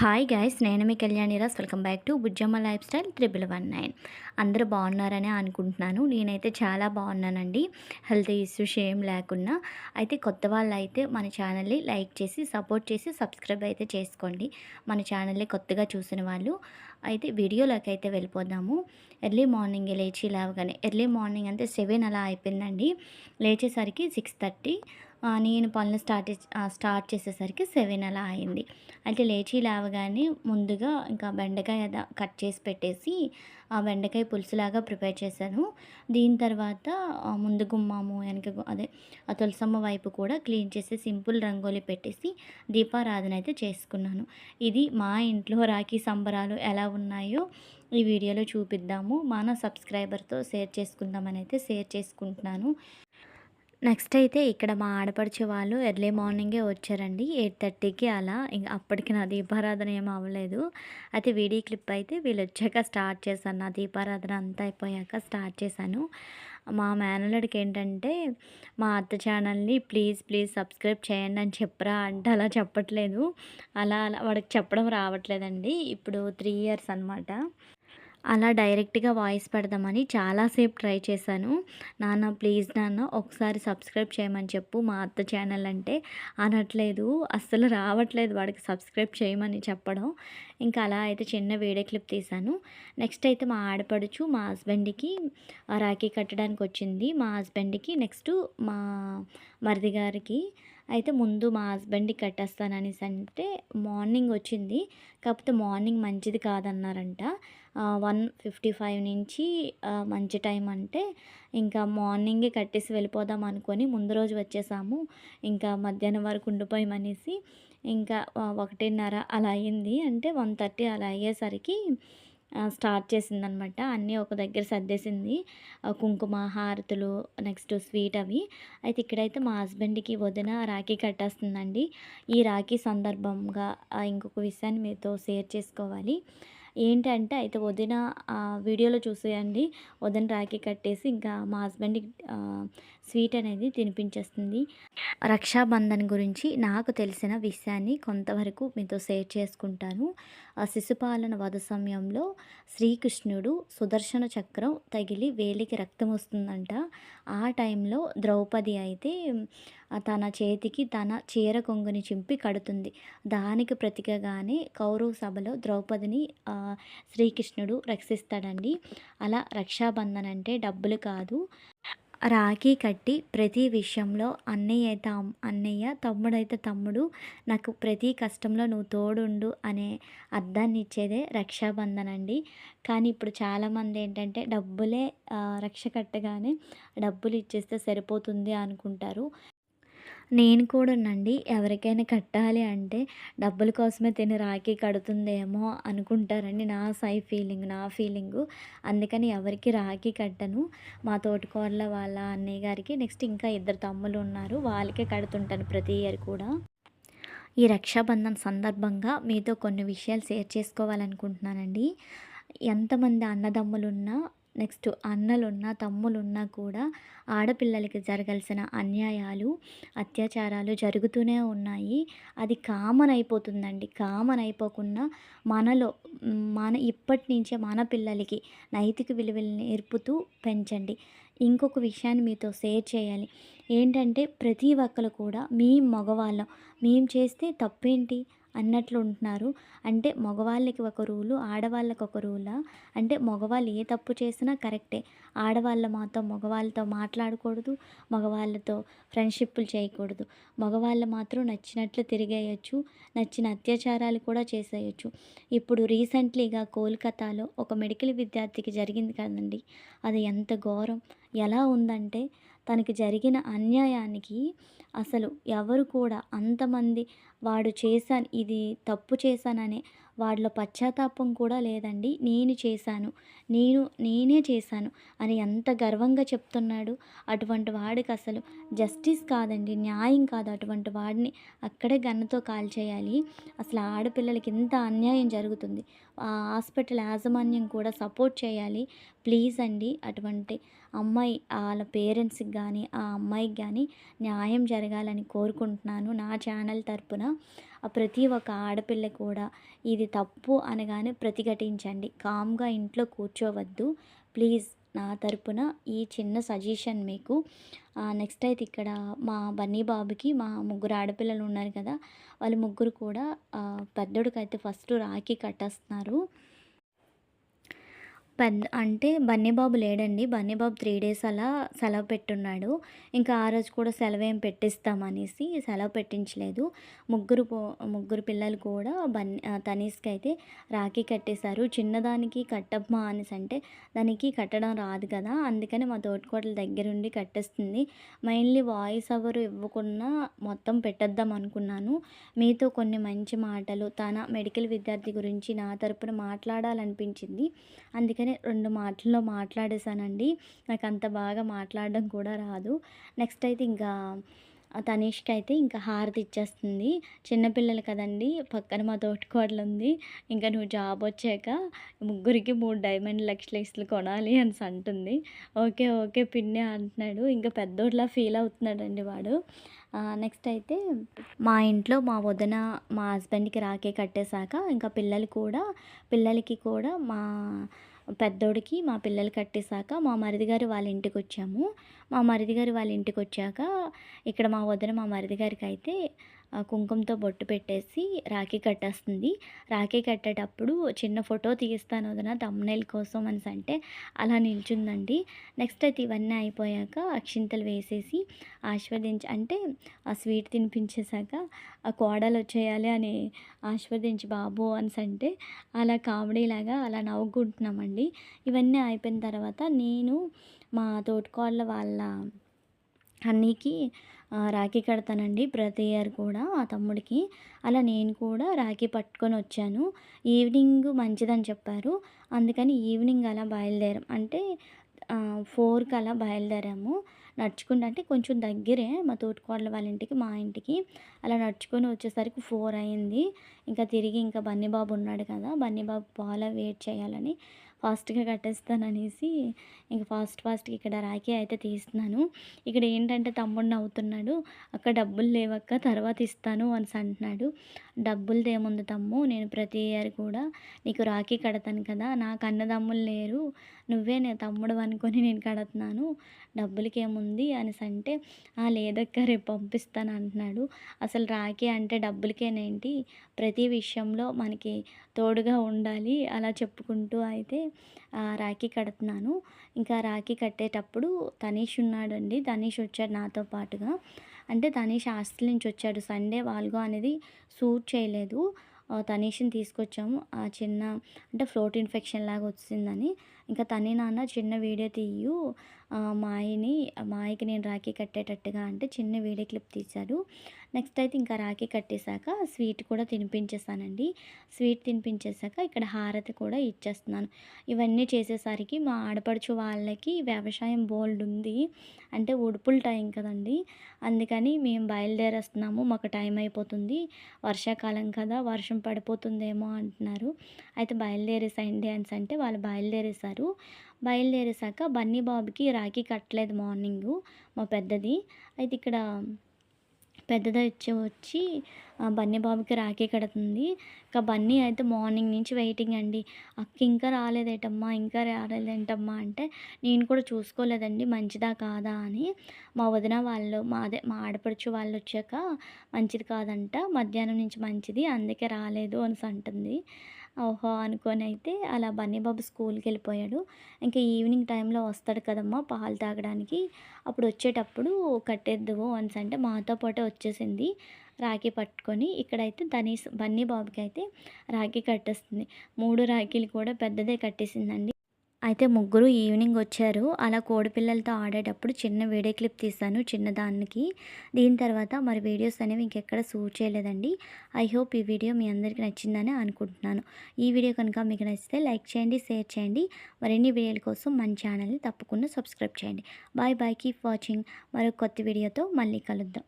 Hi guys నేను మీ Kalyani Ross welcome back to Bujjamma lifestyle triple one nine అందరూ బాగున్నారని అనుకుంటున్నాను. నేనైతే చాలా బాగున్నానండి. హెల్త్ ఇష్యూస్ ఏం లేకున్నా. అయితే కొత్త వాళ్ళు అయితే మన ఛానల్ని లైక్ చేసి సపోర్ట్ చేసి సబ్స్క్రైబ్ అయితే చేసుకోండి. మన ఛానల్ని కొత్తగా చూసిన వాళ్ళు. అయితే వీడియోలోకి అయితే వెళ్ళిపోదాము. ఎర్లీ మార్నింగ్ లేచి లేవగానే ఎర్లీ మార్నింగ్ అంటే సెవెన్ అలా అయిపోయిందండి. లేచేసరికి సిక్స్ థర్టీ నేను పనులు స్టార్ట్ స్టార్ట్ చేసేసరికి సెవెన్ అలా అయింది. అయితే లేచి లేవగానే ముందుగా ఇంకా బెండకాయ కట్ చేసి పెట్టేసి ఆ బెండకాయ పులుసులాగా ప్రిపేర్ చేశాను. దీని తర్వాత ముందు గుమ్మము వెనక అదే ఆ తులసమ్మ వైపు కూడా క్లీన్ చేసి సింపుల్ రంగోలి పెట్టేసి దీపారాధన అయితే చేసుకున్నాను. ఇది మా ఇంట్లో రాఖీ సంబరాలు ఎలా ఉన్నాయో ఈ వీడియోలో చూపిద్దాము. మన సబ్స్క్రైబర్తో షేర్ చేసుకుందామని అయితే షేర్ చేసుకుంటున్నాను. నెక్స్ట్ అయితే ఇక్కడ మా ఆడపడిచే వాళ్ళు ఎర్లీ మార్నింగే వచ్చారండి. ఎయిట్ థర్టీకి అలా. ఇంకా అప్పటికి నా దీపారాధన ఏం అవ్వలేదు. అయితే వీడియో క్లిప్ అయితే వీళ్ళు వచ్చాక స్టార్ట్ చేశాను నా దీపారాధన అంతా అయిపోయాక స్టార్ట్ చేశాను. మా మేనలుడికి ఏంటంటే మా అత్త ఛానల్ని ప్లీజ్ ప్లీజ్ సబ్స్క్రైబ్ చేయండి అని చెప్పరా అంటే అలా చెప్పట్లేదు. అలా అలా వాడికి చెప్పడం రావట్లేదండి. ఇప్పుడు త్రీ ఇయర్స్ అనమాట అలా డైరెక్ట్గా వాయిస్ పెడదామని చాలాసేపు ట్రై చేశాను. నాన్న ప్లీజ్ నాన్న ఒకసారి సబ్స్క్రైబ్ చేయమని చెప్పు మా అత్త ఛానల్ అంటే అనట్లేదు. అస్సలు రావట్లేదు వాడికి సబ్స్క్రైబ్ చేయమని చెప్పడం. ఇంకా అలా అయితే చిన్న వీడియో క్లిప్ తీశాను. నెక్స్ట్ అయితే మా ఆడపడుచు మా హస్బెండ్కి రాఖీ కట్టడానికి వచ్చింది. మా హస్బెండ్కి నెక్స్ట్ మా మరిది గారికి అయితే ముందు మా హస్బెండ్కి కట్టేస్తాను అనేసి అంటే మార్నింగ్ వచ్చింది. కాకపోతే మార్నింగ్ మంచిది కాదన్నారంట. వన్ ఫిఫ్టీ ఫైవ్ నుంచి మంచి టైం అంటే ఇంకా మార్నింగే కట్టేసి వెళ్ళిపోదాం అనుకొని ముందు రోజు వచ్చేసాము. ఇంకా మధ్యాహ్నం వరకు ఉండిపోయామనేసి ఇంకా ఒకటిన్నర అలా అయ్యింది అంటే వన్ థర్టీ అలా అయ్యేసరికి స్టార్ట్ స్టార్ట్ చేసిందనమాట. అన్నీ ఒక దగ్గర సర్దేసింది. కుంకుమ హారతులు నెక్స్ట్ స్వీట్ అవి. అయితే ఇక్కడైతే మా హస్బెండ్కి వదిన రాఖీ కట్టేస్తుందండి. ఈ రాఖీ సందర్భంగా ఇంకొక విషయాన్ని మీతో షేర్ చేసుకోవాలి. ఏంటంటే అయితే వదిన వీడియోలో చూసేయండి. వదిన రాఖీ కట్టేసి ఇంకా మా హస్బెండ్కి స్వీట్ అనేది తినిపించేస్తుంది. రక్షాబంధన్ గురించి నాకు తెలిసిన విషయాన్ని కొంతవరకు మీతో షేర్ చేసుకుంటాను. ఆ శిశుపాలన వధ సమయంలో శ్రీకృష్ణుడు సుదర్శన చక్రం తగిలి వేలికి రక్తం వస్తుందంట. ఆ టైంలో ద్రౌపది అయితే తన చేతికి తన చీర కొంగుని చింపి కడుతుంది. దానికి ప్రతికగానే కౌరవ సభలో ద్రౌపదిని శ్రీకృష్ణుడు రక్షిస్తాడండి. అలా రక్షాబంధన్ అంటే డబ్బులు కాదు. రాఖీ కట్టి ప్రతి విషయంలో అన్నయ్య అయితే అన్నయ్య తమ్ముడైతే తమ్ముడు నాకు ప్రతి కష్టంలో నువ్వు తోడుండు అనే అర్థాన్ని ఇచ్చేదే రక్షాబంధన్ అండి. కానీ ఇప్పుడు చాలామంది ఏంటంటే డబ్బులే రక్ష కట్టగానే డబ్బులు ఇచ్చేస్తే సరిపోతుంది అనుకుంటారు. నేను కూడానండి ఎవరికైనా కట్టాలి అంటే డబ్బుల కోసమే తిని రాఖీ కడుతుందేమో అనుకుంటారండి నా సై ఫీలింగ్ నా ఫీలింగు. అందుకని ఎవరికి రాఖీ కట్టను. మా తోటకూరల వాళ్ళ అన్నయ్య గారికి నెక్స్ట్ ఇంకా ఇద్దరు తమ్ములు ఉన్నారు. వాళ్ళకే కడుతుంటాను ప్రతి ఇయర్ కూడా. ఈ రక్షాబంధన్ సందర్భంగా మీతో కొన్ని విషయాలు షేర్ చేసుకోవాలనుకుంటున్నానండి. ఎంతమంది అన్నదమ్ములున్నా నెక్స్ట్ అన్నలున్నా తమ్ములున్నా కూడా ఆడపిల్లలకి జరగాల్సిన అన్యాయాలు అత్యాచారాలు జరుగుతూనే ఉన్నాయి. అది కామన్ అయిపోతుందండి. కామన్ అయిపోకుండా మనలో మన ఇప్పటి నుంచే మన పిల్లలకి నైతిక విలువలు నేర్పుతూ పెంచండి. ఇంకొక విషయాన్ని మీతో షేర్ చేయాలి. ఏంటంటే ప్రతి ఒక్కరు కూడా మీ మగవాళ్ళం. మేము చేస్తే తప్పేంటి? అన్నట్లు ఉంటున్నారు. అంటే మగవాళ్ళకి ఒక రూలు ఆడవాళ్ళకి ఒక రూలా? అంటే మగవాళ్ళు ఏ తప్పు చేసినా కరెక్టే. ఆడవాళ్ళ మాత్రం మగవాళ్ళతో మాట్లాడకూడదు. మగవాళ్ళతో ఫ్రెండ్షిప్లు చేయకూడదు. మగవాళ్ళు మాత్రం నచ్చినట్లు తిరిగేయచ్చు. నచ్చిన అత్యాచారాలు కూడా చేసేయచ్చు. ఇప్పుడు రీసెంట్లీగా కోల్కతాలో ఒక మెడికల్ విద్యార్థికి జరిగింది కదండి. అది ఎంత ఘోరం. ఎలా ఉందంటే తనకి జరిగిన అన్యాయానికి అసలు ఎవరు కూడా అంతమంది వాడు చేశాను ఇది తప్పు చేశాననే వాడిలో పశ్చాత్తాపం కూడా లేదండి. నేను చేశాను నేను నేనే చేశాను అని ఎంత గర్వంగా చెప్తున్నాడు. అటువంటి వాడికి అసలు జస్టిస్ కాదండి న్యాయం కాదు అటువంటి వాడిని అక్కడే గన్నతో కాల్చేయాలి. అసలు ఆడపిల్లలకి ఇంత అన్యాయం జరుగుతుంది. హాస్పిటల్ యాజమాన్యం కూడా సపోర్ట్ చేయాలి. ప్లీజ్ అండి అటువంటి అమ్మాయి వాళ్ళ పేరెంట్స్కి కానీ ఆ అమ్మాయికి కానీ న్యాయం జరగాలని కోరుకుంటున్నాను నా ఛానల్ తరపున. ప్రతి ఒక్క ఆడపిల్ల కూడా ఇది తప్పు అనగానే ప్రతిఘటించండి. కామ్గా ఇంట్లో కూర్చోవద్దు. ప్లీజ్ నా తరపున ఈ చిన్న సజెషన్ మీకు. నెక్స్ట్ అయితే ఇక్కడ మా బన్నీ బాబుకి మా ముగ్గురు ఆడపిల్లలు ఉన్నారు కదా వాళ్ళు ముగ్గురు కూడా పెద్దోడికైతే ఫస్ట్ రాఖీ కట్టేస్తున్నారు. పెద్ద అంటే బన్నీబాబు లేడండి. బన్నీబాబు త్రీ డేస్ అలా సెలవు పెట్టున్నాడు. ఇంకా ఆ రోజు కూడా సెలవు ఏం పెట్టిస్తామనేసి సెలవు పెట్టించలేదు. ముగ్గురు ముగ్గురు పిల్లలు కూడా బన్నీ తనీస్కి అయితే రాఖీ కట్టేశారు. చిన్నదానికి కట్టమ్మా అనేసి అంటే దానికి కట్టడం రాదు కదా. అందుకని మా తోటికోటల దగ్గరుండి కట్టేస్తుంది. మెయిన్లీ వాయిస్ ఎవరు ఇవ్వకుండా మొత్తం పెట్టేద్దాం అనుకున్నాను. మీతో కొన్ని మంచి మాటలు తన మెడికల్ విద్యార్థి గురించి నా తరపున మాట్లాడాలనిపించింది. అందుకని వెంటనే రెండు మాటల్లో మాట్లాడేశానండి. నాకు అంత బాగా మాట్లాడడం కూడా రాదు. నెక్స్ట్ అయితే ఇంకా తనీష్కి అయితే ఇంకా హారతి ఇచ్చేస్తుంది. చిన్నపిల్లలు కదండి పక్కన మా తోటికోడలు ఉంది ఇంకా నువ్వు జాబ్ వచ్చాక ముగ్గురికి మూడు డైమండ్ నెక్లెస్లు కొనాలి అని అంటుంది. ఓకే ఓకే పిన్ని అంటున్నాడు. ఇంకా పెద్దోడిలా ఫీల్ అవుతున్నాడండి వాడు. నెక్స్ట్ అయితే మా ఇంట్లో మా వదిన మా హస్బెండ్కి రాకే కట్టేశాక ఇంకా పిల్లలు కూడా పిల్లలకి కూడా మా పెద్దోడికి మా పిల్లలు కట్టేశాక మా మరిది గారు వాళ్ళ ఇంటికి వచ్చాము. మా మరిది గారు వాళ్ళ ఇంటికి వచ్చాక ఇక్కడ మా వదిన మా మరిది గారికి అయితే కుంకుమతో బొట్టు పెట్టేసి రాఖీ కట్టేస్తుంది. రాఖీ కట్టేటప్పుడు చిన్న ఫోటో తీస్తాను వదిన తమ్నైల్ కోసం అని అంటే అలా నిల్చుందండి. నెక్స్ట్ అయితే ఇవన్నీ అయిపోయాక అక్షింతలు వేసేసి ఆస్వాదించి అంటే ఆ స్వీట్ తినిపించేశాక ఆ కోడలు వచ్చేయాలి అని ఆస్వాదించి బాబు అని అంటే అలా కామెడీలాగా అలా నవ్వుకుంటున్నామండి. ఇవన్నీ అయిపోయిన తర్వాత నేను మా తోటికోళ్ళ వాళ్ళ అన్నీకి రాఖీ కడతానండి ప్రతి ఇయర్ కూడా ఆ తమ్ముడికి. అలా నేను కూడా రాఖీ పట్టుకొని వచ్చాను. ఈవినింగ్ మంచిదని చెప్పారు. అందుకని ఈవినింగ్ అలా బయలుదేరాం. అంటే ఫోర్కి అలా బయలుదేరాము. నడుచుకుంటే అంటే కొంచెం దగ్గరే మా తోటికోడల వాళ్ళ ఇంటికి మా ఇంటికి. అలా నడుచుకొని వచ్చేసరికి ఫోర్ అయింది. ఇంకా తిరిగి ఇంకా బన్నీబాబు ఉన్నాడు కదా బన్నీబాబు పాల వెయిట్ చేయాలని ఫాస్ట్గా కట్టేస్తాననేసి ఇంక ఫాస్ట్ ఫాస్ట్గా ఇక్కడ రాఖీ అయితే తీస్తున్నాను. ఇక్కడ ఏంటంటే తమ్ముడు నవ్వుతున్నాడు. అక్క డబ్బులు లేవక్క తర్వాత ఇస్తాను అని అంటున్నాడు. డబ్బులది ఏముంది తమ్ము? నేను ప్రతి ఇయర్ కూడా నీకు రాఖీ కడతాను కదా నాకు అన్నదమ్ములు లేరు. నువ్వే నేను తమ్ముడు అనుకొని నేను కడుతున్నాను. డబ్బులకి ఏముంది అనేసి అంటే లేదక్క రేపు పంపిస్తాను అంటున్నాడు. అసలు రాఖీ అంటే డబ్బులకేనేంటి? ప్రతి విషయంలో మనకి తోడుగా ఉండాలి. అలా చెప్పుకుంటూ అయితే రాఖీ కడుతున్నాను. ఇంకా రాఖీ కట్టేటప్పుడు తనీష్ ఉన్నాడండి. తనీష్ వచ్చాడు నాతో పాటుగా. అంటే తనీష్ హాస్టల్ నుంచి వచ్చాడు. సండే వాల్గో అనేది సూట్ చేయలేదు. తనీష్ని తీసుకొచ్చాము. ఆ చిన్న అంటే ఫ్లోట్ ఇన్ఫెక్షన్ లాగా వచ్చిందని. ఇంకా తనే నాన్న చిన్న వీడియో తీయు మాయని మాయకి నేను రాఖీ కట్టేటట్టుగా అంటే చిన్న వీడియో క్లిప్ తీశారు నెక్స్ట్ అయితే ఇంకా రాఖీ కట్టేశాక స్వీట్ కూడా తినిపించేసానండి స్వీట్ తినిపించేశాక ఇక్కడ హారతి కూడా ఇచ్చేస్తున్నాను. ఇవన్నీ చేసేసరికి మా ఆడపడుచు వాళ్ళకి వ్యవసాయం బోల్డ్ ఉంది. అంటే ఉడుపుల టైం కదండి. అందుకని మేము బయలుదేరేస్తున్నాము. మాకు టైం అయిపోతుంది. వర్షాకాలం కదా వర్షం పడిపోతుందేమో అంటున్నారు. అయితే బయలుదేరేసండి అని అంటే వాళ్ళు బయలుదేరేశారు. బయలుదేరేసాక బన్నీ బాబుకి రాఖీ కట్టలేదు మార్నింగ్ మా పెద్దది. అయితే ఇక్కడ పెద్దది వచ్చి వచ్చి బన్నీ బాబుకి రాఖీ కడుతుంది. ఇంకా బన్నీ అయితే మార్నింగ్ నుంచి వెయిటింగ్ అండి. అక్క ఇంకా రాలేదేటమ్మా ఇంకా రాలేదేంటమ్మా అంటే నేను కూడా చూసుకోలేదండి మంచిదా కాదా అని. మా వదిన వాళ్ళు మా అదే మా ఆడపడుచు వాళ్ళు వచ్చాక మంచిది కాదంట మధ్యాహ్నం నుంచి మంచిది అందుకే రాలేదు అని అంటుంది. ఓహో అనుకొని అయితే అలా బన్నీబాబు స్కూల్కి వెళ్ళిపోయాడు ఇంకా ఈవినింగ్ టైంలో వస్తాడు కదమ్మా పాలు తాగడానికి. అప్పుడు వచ్చేటప్పుడు కట్టేద్దువు అని అంటే మాతో పాటే వచ్చేసింది. రాఖీ పట్టుకొని ఇక్కడైతే ధనీష్ బన్నీ బాబుకి అయితే రాఖీ కట్టేస్తుంది. మూడు రాఖీలు కూడా పెద్దదే కట్టేసిందండి. అయితే ముగ్గురు ఈవినింగ్ వచ్చారు. అలా కోడిపిల్లలతో ఆడేటప్పుడు చిన్న వీడియో క్లిప్ తీశాను చిన్నదానికి. దీని తర్వాత మరి వీడియోస్ అనేవి ఇంకెక్కడ షూట్ చేయలేదండి. ఐ హోప్ ఈ వీడియో మీ అందరికీ నచ్చిందని అనుకుంటున్నాను. ఈ వీడియో కనుక మీకు నచ్చితే లైక్ చేయండి షేర్ చేయండి. మరిన్ని వీడియోల కోసం మన ఛానల్ని తప్పకుండా సబ్స్క్రైబ్ చేయండి. Bye bye. Keep watching. మరో కొత్త వీడియోతో మళ్ళీ కలుద్దాం.